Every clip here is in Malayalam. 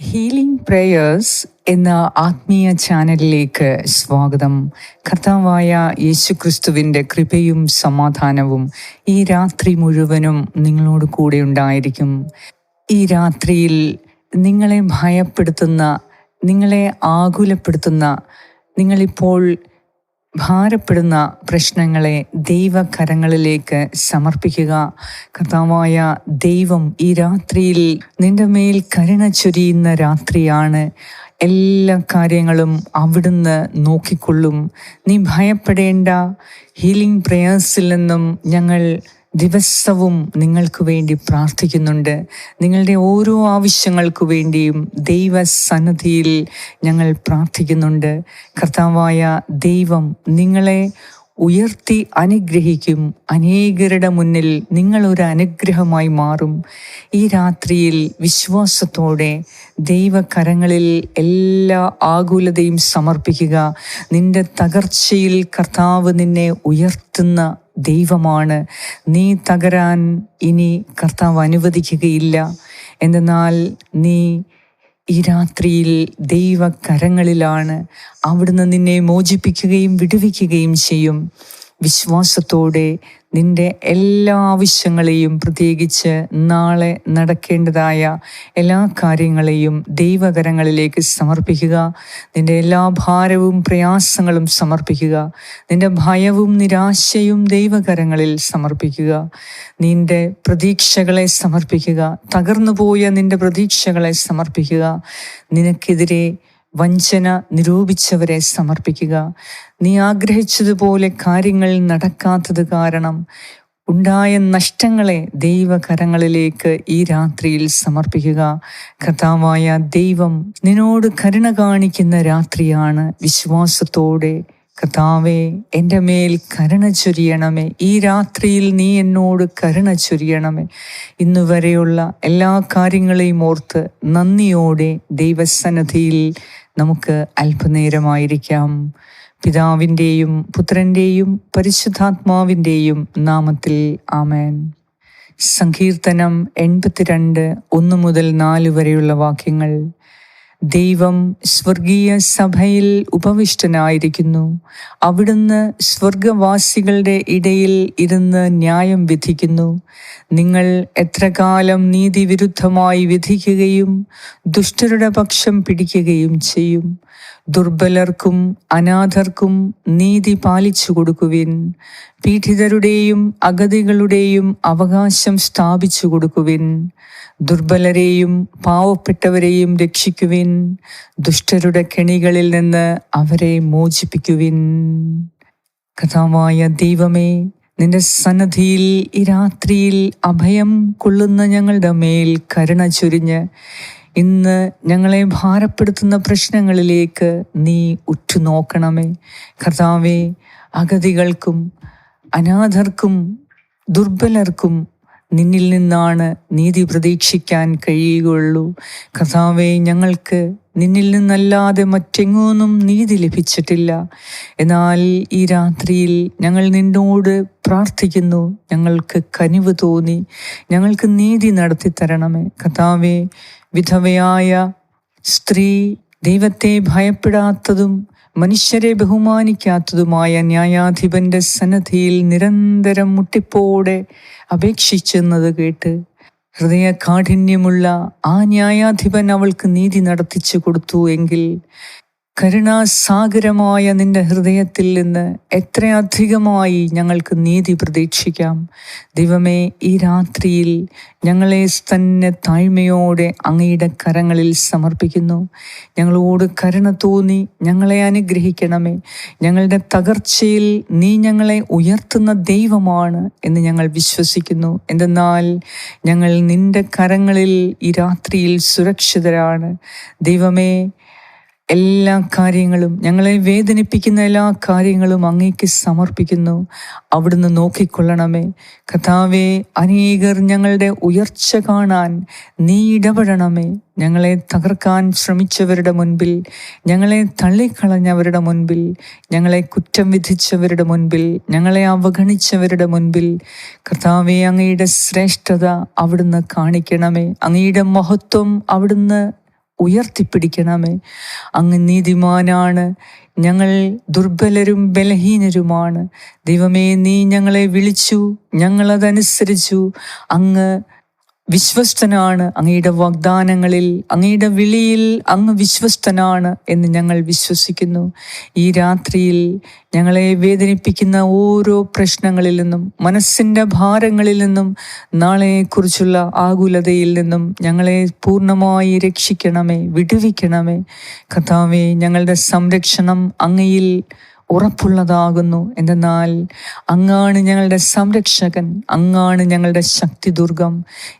ഹീലിംഗ് പ്രേയേഴ്സ് എന്ന ആത്മീയ ചാനലിലേക്ക് സ്വാഗതം. കർത്താവായ യേശുക്രിസ്തുവിന്റെ കൃപയും സമാധാനവും ഈ രാത്രി മുഴുവനും നിങ്ങളോട് കൂടെ ഉണ്ടായിരിക്കും. ഈ രാത്രിയിൽ നിങ്ങളെ ഭയപ്പെടുത്തുന്ന നിങ്ങളെ ആകുലപ്പെടുത്തുന്ന നിങ്ങളിപ്പോൾ ഭാരപ്പെടുന്ന പ്രശ്നങ്ങളെ ദൈവകരങ്ങളിലേക്ക് സമർപ്പിക്കുക. കർത്താവായ ദൈവം ഈ രാത്രിയിൽ നിന്റെ മേൽ കരുണ ചൊരിയുന്ന രാത്രിയാണ്. എല്ലാ കാര്യങ്ങളും അവിടുന്ന് നോക്കിക്കൊള്ളും. നീ ഭയപ്പെടേണ്ട. ഹീലിംഗ് പ്രേയേഴ്സിൽ നിന്നും ഞങ്ങൾ ദിവസവും നിങ്ങൾക്ക് വേണ്ടി പ്രാർത്ഥിക്കുന്നുണ്ട്. നിങ്ങളുടെ ഓരോ ആവശ്യങ്ങൾക്ക് വേണ്ടിയും ദൈവസന്നിധിയിൽ ഞങ്ങൾ പ്രാർത്ഥിക്കുന്നുണ്ട്. കർത്താവായ ദൈവം നിങ്ങളെ ഉയർത്തി അനുഗ്രഹിക്കും. അനേകരുടെ മുന്നിൽ നിങ്ങളൊരു അനുഗ്രഹമായി മാറും. ഈ രാത്രിയിൽ വിശ്വാസത്തോടെ ദൈവകരങ്ങളിൽ എല്ലാ ആകുലതയും സമർപ്പിക്കുക. നിന്റെ തകർച്ചയിൽ കർത്താവ് നിന്നെ ഉയർത്തുന്ന ദൈവമാണ്. നീ തകരാൻ ഇനി കർത്താവ് അനുവദിക്കുകയില്ല. എന്നാൽ നീ ഈ രാത്രിയിൽ ദൈവകരങ്ങളിലാണ്. അവിടുന്ന് നിന്നെ മോചിപ്പിക്കുകയും വിടുവിക്കുകയും ചെയ്യും. വിശ്വാസത്തോടെ നിന്റെ എല്ലാ ആവശ്യങ്ങളെയും പ്രത്യേകിച്ച് നാളെ നടക്കേണ്ടതായ എല്ലാ കാര്യങ്ങളെയും ദൈവകരങ്ങളിലേക്ക് സമർപ്പിക്കുക. നിന്റെ എല്ലാ ഭാരവും പ്രയാസങ്ങളും സമർപ്പിക്കുക. നിന്റെ ഭയവും നിരാശയും ദൈവകരങ്ങളിൽ സമർപ്പിക്കുക. നിന്റെ പ്രതീക്ഷകളെ സമർപ്പിക്കുക. തകർന്നുപോയ നിന്റെ പ്രതീക്ഷകളെ സമർപ്പിക്കുക. നിനക്കെതിരെ വഞ്ചന നിരൂപിച്ചവരെ സമർപ്പിക്കുക. നീ ആഗ്രഹിച്ചതുപോലെ കാര്യങ്ങൾ നടക്കാത്തത് കാരണം ഉണ്ടായ നഷ്ടങ്ങളെ ദൈവകരങ്ങളിലേക്ക് ഈ രാത്രിയിൽ സമർപ്പിക്കുക. കഥാവായ ദൈവം നിന്നോട് കരുണ കാണിക്കുന്ന രാത്രിയാണ് വിശ്വാസത്തോടെ കർത്താവേ എന്റെ മേൽ കരുണ ചൊരിയണമേ. ഈ രാത്രിയിൽ നീ എന്നോട് കരുണ ചൊരിയണമേ. ഇന്നു വരെയുള്ള എല്ലാ കാര്യങ്ങളെയും ഓർത്ത് നന്ദിയോടെ ദൈവസന്നിധിയിൽ നമുക്ക് അല്പനേരമായിരിക്കാം. പിതാവിന്റെയും പുത്രന്റെയും പരിശുദ്ധാത്മാവിന്റെയും നാമത്തിൽ ആമേൻ. സങ്കീർത്തനം എൺപത്തിരണ്ട് ഒന്ന് മുതൽ നാല് വരെയുള്ള വാക്യങ്ങൾ. ദൈവം സ്വർഗീയ സഭയിൽ ഉപവിഷ്ടനായിരിക്കുന്നു. അവിടുന്ന് സ്വർഗവാസികളുടെ ഇടയിൽ ഇരുന്ന് ന്യായം വിധിക്കുന്നു. നിങ്ങൾ എത്ര കാലം നീതിവിരുദ്ധമായി വിധിക്കുകയും ദുഷ്ടരുടെ പക്ഷം പിടിക്കുകയും ചെയ്യും. ദുർബലർക്കും അനാഥർക്കും നീതി പാലിച്ചു കൊടുക്കുവിൻ. പീഡിതരുടെയും അഗതികളുടെയും അവകാശം സ്ഥാപിച്ചു കൊടുക്കുവിൻ. ദുർബലരെയും പാവപ്പെട്ടവരെയും രക്ഷിക്കുവിൻ. ദുഷ്ടരുടെ കെണികളിൽ നിന്ന് അവരെ മോചിപ്പിക്കുവിൻ. കഥാവായ ദൈവമേ നിന്റെ സന്നദ്ധിയിൽ ഈ രാത്രിയിൽ അഭയം കൊള്ളുന്ന ഞങ്ങളുടെ മേൽ കരുണ ചൊരിഞ്ഞ് ഇന്ന് ഞങ്ങളെ ഭാരപ്പെടുത്തുന്ന പ്രശ്നങ്ങളിലേക്ക് നീ ഉറ്റുനോക്കണമേ. കർത്താവെ അഗതികൾക്കും അനാഥർക്കും ദുർബലർക്കും നിന്നിൽ നിന്നാണ് നീതി പ്രതീക്ഷിക്കാൻ കഴിയുകയുള്ളൂ. കഥാവേ ഞങ്ങൾക്ക് നിന്നിൽ നിന്നല്ലാതെ മറ്റെങ്ങൊന്നും നീതി ലഭിച്ചിട്ടില്ല. എന്നാൽ ഈ രാത്രിയിൽ ഞങ്ങൾ നിന്നോട് പ്രാർത്ഥിക്കുന്നു. ഞങ്ങൾക്ക് കനിവ് തോന്നി. ഞങ്ങൾക്ക് നീതി നടത്തി തരണമേ. കഥാവേ വിധവയായ സ്ത്രീ ദൈവത്തെ ഭയപ്പെടാത്തതും മനുഷ്യരെ ബഹുമാനിക്കാത്തതുമായ ന്യായാധിപന്റെ സന്നദ്ധിയിൽ നിരന്തരം മുട്ടിപ്പോടെ അപേക്ഷിച്ചെന്നത് കേട്ട് ഹൃദയ കാഠിന്യമുള്ള ആ ന്യായാധിപൻ അവൾക്ക് നീതി നടത്തിച്ചു കൊടുത്തു എങ്കിൽ കരുണാസാഗരമായ നിന്റെ ഹൃദയത്തിൽ നിന്ന് എത്രയധികമായി ഞങ്ങൾക്ക് നീതി പ്രതീക്ഷിക്കാം. ദൈവമേ ഈ രാത്രിയിൽ ഞങ്ങളെ തന്നെ താഴ്മയോടെ അങ്ങയുടെ കരങ്ങളിൽ സമർപ്പിക്കുന്നു. ഞങ്ങളോട് കരുണ തോന്നി ഞങ്ങളെ അനുഗ്രഹിക്കണമേ. ഞങ്ങളുടെ തകർച്ചയിൽ നീ ഞങ്ങളെ ഉയർത്തുന്ന ദൈവമാണ് എന്ന് ഞങ്ങൾ വിശ്വസിക്കുന്നു. എന്തെന്നാൽ ഞങ്ങൾ നിന്റെ കരങ്ങളിൽ ഈ രാത്രിയിൽ സുരക്ഷിതരാണ്. ദൈവമേ എല്ലാ കാര്യങ്ങളും ഞങ്ങളെ വേദനിപ്പിക്കുന്ന എല്ലാ കാര്യങ്ങളും അങ്ങേക്ക് സമർപ്പിക്കുന്നു. അവിടുന്ന് നോക്കിക്കൊള്ളണമേ. കഥാവെ അനേകർ ഞങ്ങളുടെ ഉയർച്ച കാണാൻ നീ ഇടപെടണമേ. ഞങ്ങളെ തകർക്കാൻ ശ്രമിച്ചവരുടെ മുൻപിൽ ഞങ്ങളെ തള്ളിക്കളഞ്ഞവരുടെ മുൻപിൽ ഞങ്ങളെ കുറ്റം വിധിച്ചവരുടെ മുൻപിൽ ഞങ്ങളെ അവഗണിച്ചവരുടെ മുൻപിൽ. കർത്താവെ അങ്ങയുടെ ശ്രേഷ്ഠത അവിടുന്ന് കാണിക്കണമേ. അങ്ങയുടെ മഹത്വം അവിടുന്ന് ഉയർത്തിപ്പിടിക്കണമേ. അങ്ങ് നീതിമാനാണ്. ഞങ്ങൾ ദുർബലരും ബലഹീനരുമാണ്. ദൈവമേ നീ ഞങ്ങളെ വിളിച്ചു ഞങ്ങളതനുസരിച്ചു. അങ്ങ് വിശ്വസ്തനാണ് അങ്ങയുടെ വാഗ്ദാനങ്ങളിൽ അങ്ങയുടെ വിളിയിൽ അങ്ങ് വിശ്വസ്തനാണ് എന്ന് ഞങ്ങൾ വിശ്വസിക്കുന്നു. ഈ രാത്രിയിൽ ഞങ്ങളെ വേദനിപ്പിക്കുന്ന ഓരോ പ്രശ്നങ്ങളിൽ നിന്നും മനസ്സിന്റെ ഭാരങ്ങളിൽ നിന്നും നാളെക്കുറിച്ചുള്ള ആകുലതയിൽ നിന്നും ഞങ്ങളെ പൂർണമായി രക്ഷിക്കണമേ വിടുവിക്കണമേ. കഥാവേ ഞങ്ങളുടെ സംരക്ഷണം അങ്ങയിൽ ഉറപ്പുള്ളതാകുന്നു. എന്തെന്നാൽ അങ്ങാണ് ഞങ്ങളുടെ സംരക്ഷകൻ അങ്ങാണ് ഞങ്ങളുടെ ശക്തി ദുർഗം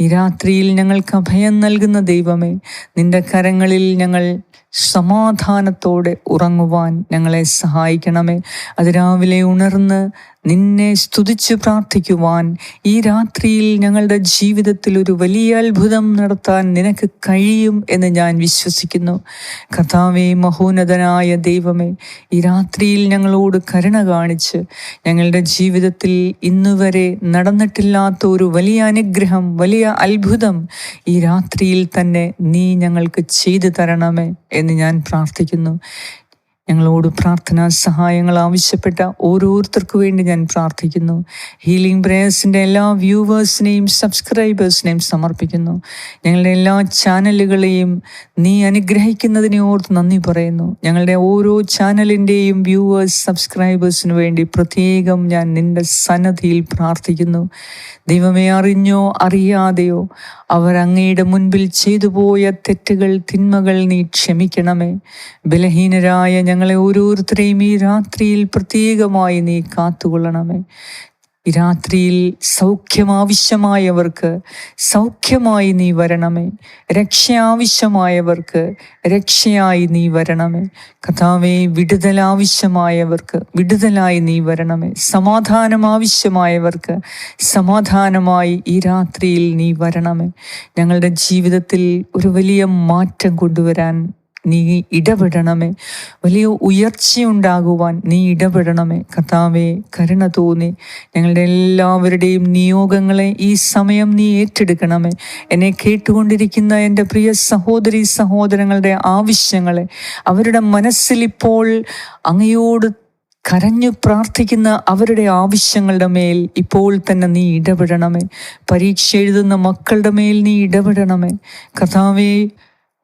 ഈ രാത്രിയിൽ ഞങ്ങൾക്ക് അഭയം നൽകുന്ന ദൈവമേ നിന്റെ കരങ്ങളിൽ ഞങ്ങൾ സമാധാനത്തോടെ ഉറങ്ങുവാൻ ഞങ്ങളെ സഹായിക്കണമേ. അതിരാവിലെ ഉണർന്ന് നിന്നെ സ്തുതിച്ച് പ്രാർത്ഥിക്കുവാൻ ഈ രാത്രിയിൽ ഞങ്ങളുടെ ജീവിതത്തിൽ ഒരു വലിയ അത്ഭുതം നടത്താൻ നിനക്ക് കഴിയും എന്ന് ഞാൻ വിശ്വസിക്കുന്നു. കഥാവേ മഹോന്നതനായ ദൈവമേ ഈ രാത്രിയിൽ ഞങ്ങളോട് കരുണ കാണിച്ച് ഞങ്ങളുടെ ജീവിതത്തിൽ ഇന്നുവരെ നടന്നിട്ടില്ലാത്ത ഒരു വലിയ അനുഗ്രഹം വലിയ അത്ഭുതം ഈ രാത്രിയിൽ തന്നെ നീ ഞങ്ങൾക്ക് ചെയ്തു തരണമേ എന്ന് ഞാൻ പ്രാർത്ഥിക്കുന്നു. ഞങ്ങളോട് പ്രാർത്ഥനാ സഹായങ്ങൾ ആവശ്യപ്പെട്ട ഓരോരുത്തർക്കു വേണ്ടി ഞാൻ പ്രാർത്ഥിക്കുന്നു. ഹീലിംഗ് പ്രേയേഴ്സിന്റെ എല്ലാ വ്യൂവേഴ്സിനെയും സബ്സ്ക്രൈബേഴ്സിനെയും സമർപ്പിക്കുന്നു. ഞങ്ങളുടെ എല്ലാ ചാനലുകളെയും നീ അനുഗ്രഹിക്കുന്നതിനെ ഓർത്ത് നന്ദി പറയുന്നു. ഞങ്ങളുടെ ഓരോ ചാനലിന്റെയും വ്യൂവേഴ്സ് സബ്സ്ക്രൈബേഴ്സിനു വേണ്ടി പ്രത്യേകം ഞാൻ നിന്റെ സന്നദ്ധിയിൽ പ്രാർത്ഥിക്കുന്നു. ദൈവമേ അറിഞ്ഞോ അറിയാതെയോ അവർ അങ്ങയുടെ മുൻപിൽ ചെയ്തു പോയ തെറ്റുകൾ തിന്മകൾ നീ ക്ഷമിക്കണമേ. ബലഹീനരായ ഞങ്ങളെ ഓരോരുത്തരെയും ഈ രാത്രിയിൽ പ്രത്യേകമായി നീ കാത്തുകൊള്ളണമേ. രാത്രിയിൽ സൗഖ്യം ആവശ്യമായവർക്ക് സൗഖ്യമായി നീ വരണമേ. രക്ഷ ആവശ്യമായവർക്ക് രക്ഷയായി നീ വരണമേ. കഥാവേ വിടുതൽ ആവശ്യമായവർക്ക് വിടുതലായി നീ വരണമേ. സമാധാനം ആവശ്യമായവർക്ക് സമാധാനമായി ഈ രാത്രിയിൽ നീ വരണമേ. ഞങ്ങളുടെ ജീവിതത്തിൽ ഒരു വലിയ മാറ്റം കൊണ്ടുവരാൻ നീ ഇടപെടണമേ. വലിയ ഉയർച്ചയുണ്ടാകുവാൻ നീ ഇടപെടണമേ. കഥാവേ കരുണ തോന്നി. ഞങ്ങളുടെ എല്ലാവരുടെയും നിയോഗങ്ങളെ ഈ സമയം നീ ഏറ്റെടുക്കണമേ. എന്നെ കേട്ടുകൊണ്ടിരിക്കുന്ന എന്റെ പ്രിയ സഹോദരി സഹോദരങ്ങളുടെ ആവശ്യങ്ങളെ അവരുടെ മനസ്സിൽ ഇപ്പോൾ അങ്ങയോട് കരഞ്ഞു പ്രാർത്ഥിക്കുന്ന അവരുടെ ആവശ്യങ്ങളുടെ മേൽ ഇപ്പോൾ തന്നെ നീ ഇടപെടണമേ. പരീക്ഷ എഴുതുന്ന മക്കളുടെ മേൽ നീ ഇടപെടണമേ. കഥാവേ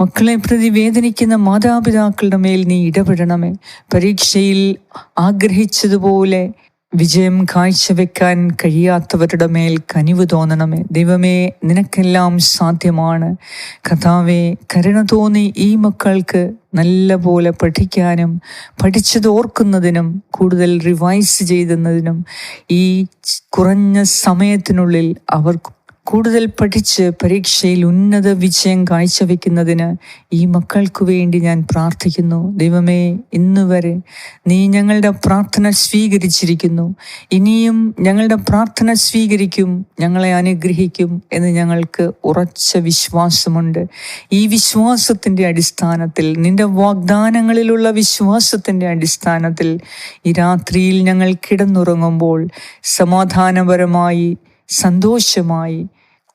മക്കളെ പ്രതി വേദനിക്കുന്ന മാതാപിതാക്കളുടെ മേൽ നീ ഇടപെടണമേ. പരീക്ഷയിൽ ആഗ്രഹിച്ചതുപോലെ വിജയം കാഴ്ചവെക്കാൻ കഴിയാത്തവരുടെ മേൽ കനിവ് തോന്നണമേ. ദൈവമേ നിനക്കെല്ലാം സാധ്യമാണ്. കഥാവെ കരുണ തോന്നി ഈ മക്കൾക്ക് നല്ല പോലെ പഠിക്കാനും പഠിച്ചത് ഓർക്കുന്നതിനും കൂടുതൽ റിവൈസ് ചെയ്യുന്നതിനും ഈ കുറഞ്ഞ സമയത്തിനുള്ളിൽ അവർ കൂടുതൽ പഠിച്ച് പരീക്ഷയിൽ ഉന്നത വിജയം കാഴ്ചവെക്കുന്നതിന് ഈ മക്കൾക്ക് വേണ്ടി ഞാൻ പ്രാർത്ഥിക്കുന്നു. ദൈവമേ ഇന്ന് വരെ നീ ഞങ്ങളുടെ പ്രാർത്ഥന സ്വീകരിച്ചിരിക്കുന്നു. ഇനിയും ഞങ്ങളുടെ പ്രാർത്ഥന സ്വീകരിക്കും ഞങ്ങളെ അനുഗ്രഹിക്കും എന്ന് ഞങ്ങൾക്ക് ഉറച്ച വിശ്വാസമുണ്ട്. ഈ വിശ്വാസത്തിന്റെ അടിസ്ഥാനത്തിൽ നിന്റെ വാഗ്ദാനങ്ങളിലുള്ള വിശ്വാസത്തിന്റെ അടിസ്ഥാനത്തിൽ ഈ രാത്രിയിൽ ഞങ്ങൾ കിടന്നുറങ്ങുമ്പോൾ സമാധാനപരമായി സന്തോഷമായി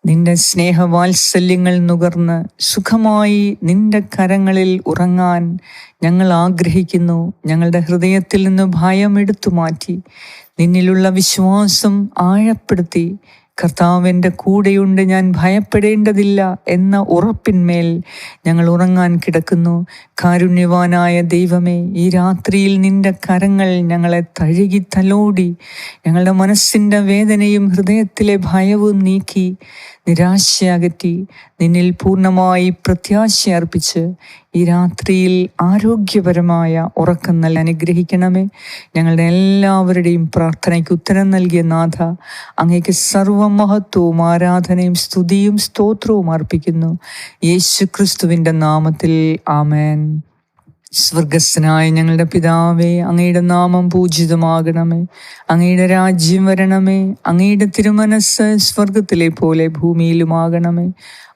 നിന്റെ സ്നേഹവാത്സല്യങ്ങൾ നുകർന്ന് സുഖമായി നിന്റെ കരങ്ങളിൽ ഉറങ്ങാൻ ഞങ്ങൾ ആഗ്രഹിക്കുന്നു. ഞങ്ങളുടെ ഹൃദയത്തിൽ നിന്ന് ഭയം എടുത്തു മാറ്റി നിന്നിലുള്ള വിശ്വാസം ആഴപ്പെടുത്തി. കർത്താവിന്റെ കൂടെയുണ്ട് ഞാൻ ഭയപ്പെടേണ്ടതില്ല എന്ന ഉറപ്പിന്മേൽ ഞങ്ങൾ ഉറങ്ങാൻ കിടക്കുന്നു. കാരുണ്യവാനായ ദൈവമേ ഈ രാത്രിയിൽ നിന്റെ കരങ്ങൾ ഞങ്ങളെ തഴുകി തലോടി. ഞങ്ങളുടെ മനസ്സിന്റെ വേദനയും ഹൃദയത്തിലെ ഭയവും നീക്കി നിരാശയകറ്റി നിന്നിൽ പൂർണമായി പ്രത്യാശ അർപ്പിച്ച് ഈ രാത്രിയിൽ ആരോഗ്യപരമായ ഉറക്കം നല്ല അനുഗ്രഹിക്കണമേ. ഞങ്ങളുടെ എല്ലാവരുടെയും പ്രാർത്ഥനയ്ക്ക് ഉത്തരം നൽകിയ നാഥ അങ്ങേക്ക് സർവമഹത്വവും ആരാധനയും സ്തുതിയും സ്തോത്രവും അർപ്പിക്കുന്നു. യേശു ക്രിസ്തുവിന്റെ നാമത്തിൽ ആമേൻ. സ്വർഗസ്സനായ ഞങ്ങളുടെ പിതാവേ അങ്ങയുടെ നാമം പൂജിതമാകണമേ. അങ്ങയുടെ രാജ്യം വരണമേ. അങ്ങയുടെ തിരുമനസ് സ്വർഗത്തിലെ പോലെ ഭൂമിയിലുമാകണമേ.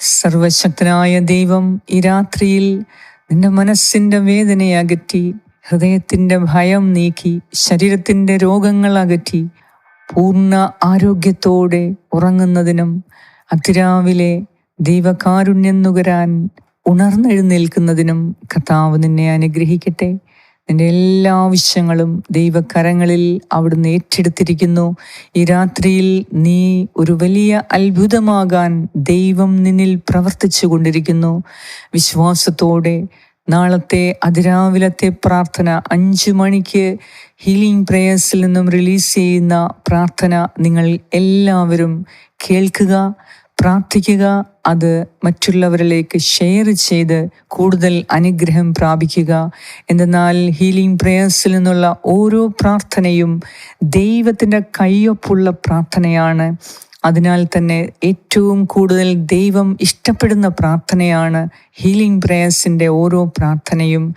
സർവശക്തനായ ദൈവം ഈ രാത്രിയിൽ നിന്റെ മനസ്സിന്റെ വേദനയെ അകറ്റി ഹൃദയത്തിന്റെ ഭയം നീക്കി ശരീരത്തിന്റെ രോഗങ്ങൾ അകറ്റി പൂർണ ആരോഗ്യത്തോടെ ഉറങ്ങുന്നതിനും അതിരാവിലെ ദൈവകാരുണ്യം നുകരാൻ ഉണർന്നെഴുന്നേൽക്കുന്നതിനും കർത്താവ് നിന്നെ അനുഗ്രഹിക്കട്ടെ. നിന്റെ എല്ലാ ആവശ്യങ്ങളും ദൈവകരങ്ങളിൽ അവിടുന്ന് ഏറ്റെടുത്തിരിക്കുന്നു. ഈ രാത്രിയിൽ നീ ഒരു വലിയ അത്ഭുതമാകാൻ ദൈവം നിന്നിൽ പ്രവർത്തിച്ചു കൊണ്ടിരിക്കുന്നു. വിശ്വാസത്തോടെ നാളത്തെ അതിരാവിലത്തെ പ്രാർത്ഥന അഞ്ചു മണിക്ക് ഹീലിംഗ് പ്രേയേഴ്സിൽ നിന്നും റിലീസ് ചെയ്യുന്ന പ്രാർത്ഥന നിങ്ങൾ എല്ലാവരും കേൾക്കുക. പ്രാർത്ഥിക്കുക അത് മറ്റുള്ളവരിലേക്ക് ഷെയർ ചെയ്ത് കൂടുതൽ അനുഗ്രഹം പ്രാപിക്കുക. എന്തെന്നാൽ ഹീലിംഗ് പ്രേയേഴ്സിൽ നിന്നുള്ള ഓരോ പ്രാർത്ഥനയും ദൈവത്തിന്റെ കയ്യൊപ്പുള്ള പ്രാർത്ഥനയാണ്. അതിനാൽ തന്നെ ഏറ്റവും കൂടുതൽ ദൈവം ഇഷ്ടപ്പെടുന്ന പ്രാർത്ഥനയാണ് ഹീലിംഗ് പ്രേയേഴ്സിന്റെ ഓരോ പ്രാർത്ഥനയും.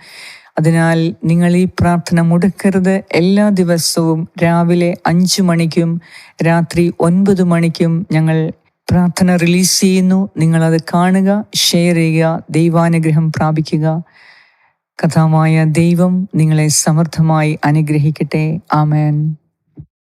അതിനാൽ നിങ്ങൾ ഈ പ്രാർത്ഥന മുടക്കരുത്. എല്ലാ ദിവസവും രാവിലെ അഞ്ചു മണിക്കും രാത്രി ഒൻപത് മണിക്കും ഞങ്ങൾ പ്രാർത്ഥന റിലീസ് ചെയ്യുന്നു. നിങ്ങളത് കാണുക ഷെയർ ചെയ്യുക ദൈവാനുഗ്രഹം പ്രാപിക്കുക. കഥാമായ ദൈവം നിങ്ങളെ സമർത്ഥമായി അനുഗ്രഹിക്കട്ടെ. ആമേൻ.